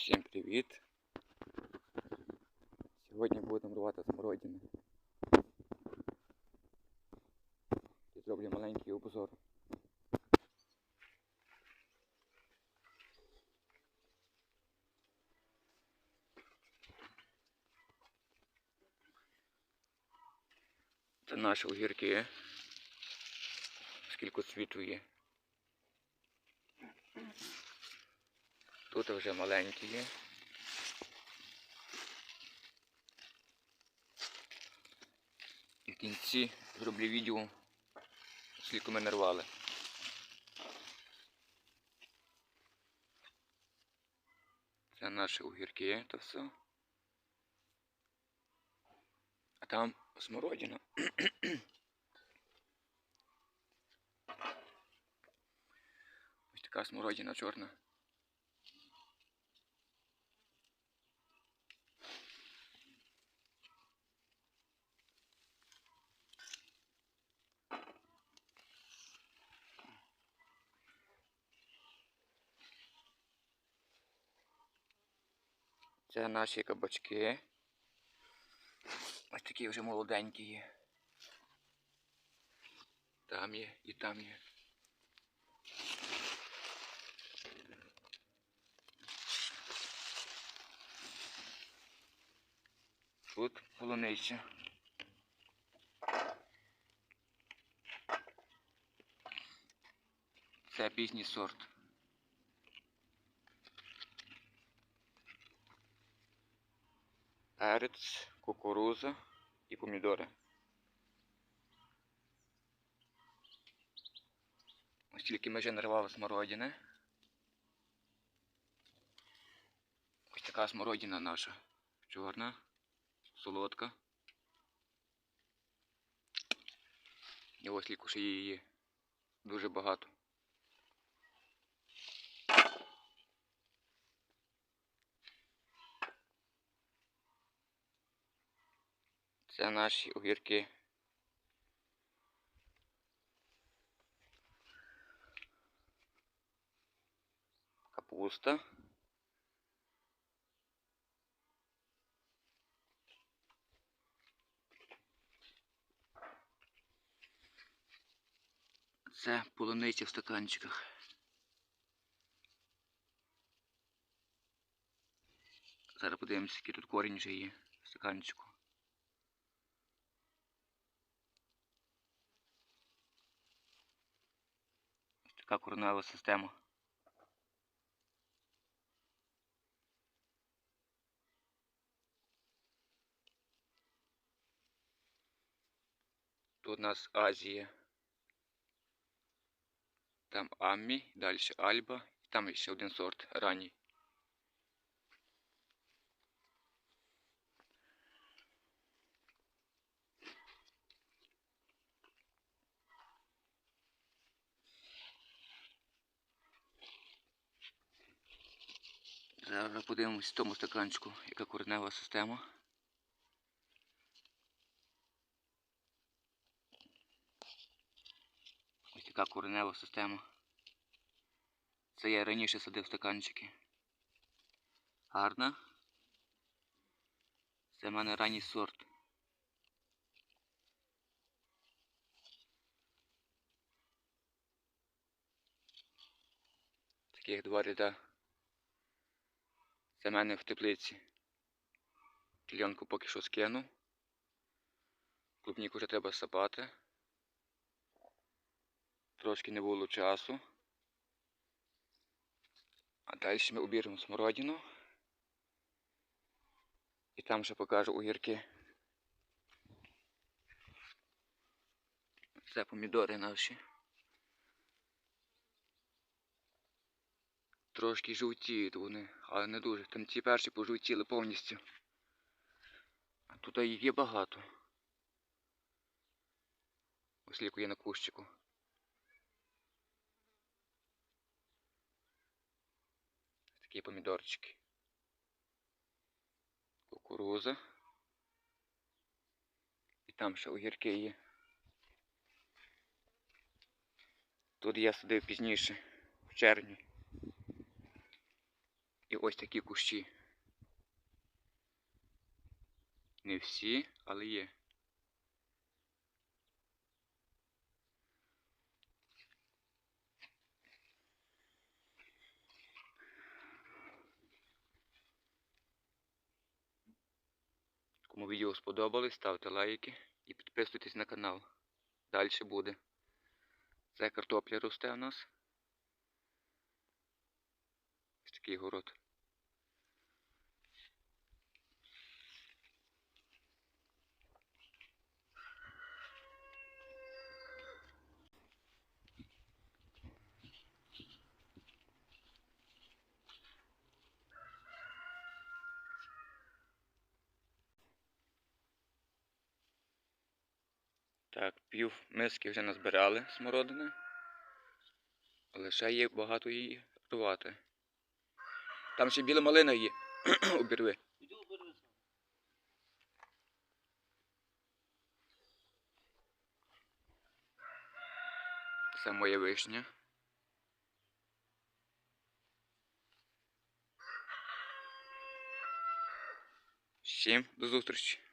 Всім привіт! Сьогодні будемо рвати смородину. І зроблю маленький обзор. Це наші огірки. Скільки світу є. Тут вже маленькі є. І в кінці зроблю відео, скільки ми нарвали. Це наші огірки, то все. А там смородина. Ось така смородина чорна. Це наші кабачки. Ось такі вже молоденькі є. Там є і там є. Тут полуниця. Це пізній сорт. Перець, кукуруза і помідори. Ось тільки ми вже нарвали смородини. Ось така смородина наша. Чорна, солодка. І ось ще її дуже багато. Це наші огірки. Капуста. Це полуниця в стаканчиках. Зараз подивимося, який тут корінь вже є в стаканчику. Ось така коренева система. Тут у нас Азія. Там Аммі, далі Альба, і там ще один сорт ранній. Зараз подивимось в тому стаканчику, яка коренева система. Ось така коренева система. Це я раніше садив стаканчики. Гарна. Це в мене ранній сорт. Таких два ряда. В мене в теплиці. Кільонку поки що скину. Клубніку вже треба сапати. Трошки не було часу. А далі ми обіримо смородину. І там ще покажу огірки. Це помідори наші. Трошки жовтіють вони, але не дуже. Там ті перші пожовтіли повністю. А тут їх є багато. Ось ліку є на кущику. Такі помідорчики. Кукуруза. І там ще огірки є. Тут я садив пізніше, в червні. Ось такі кущі. Не всі, але є. Кому відео сподобалось, ставте лайки і підписуйтесь на канал. Далі буде. Це картопля росте у нас. Ось такий город. Так, пів миски вже назбирали смородини. Але ще є багато її рвати. Там ще біла малина є. Обірви. Це моя вишня. Всім до зустрічі.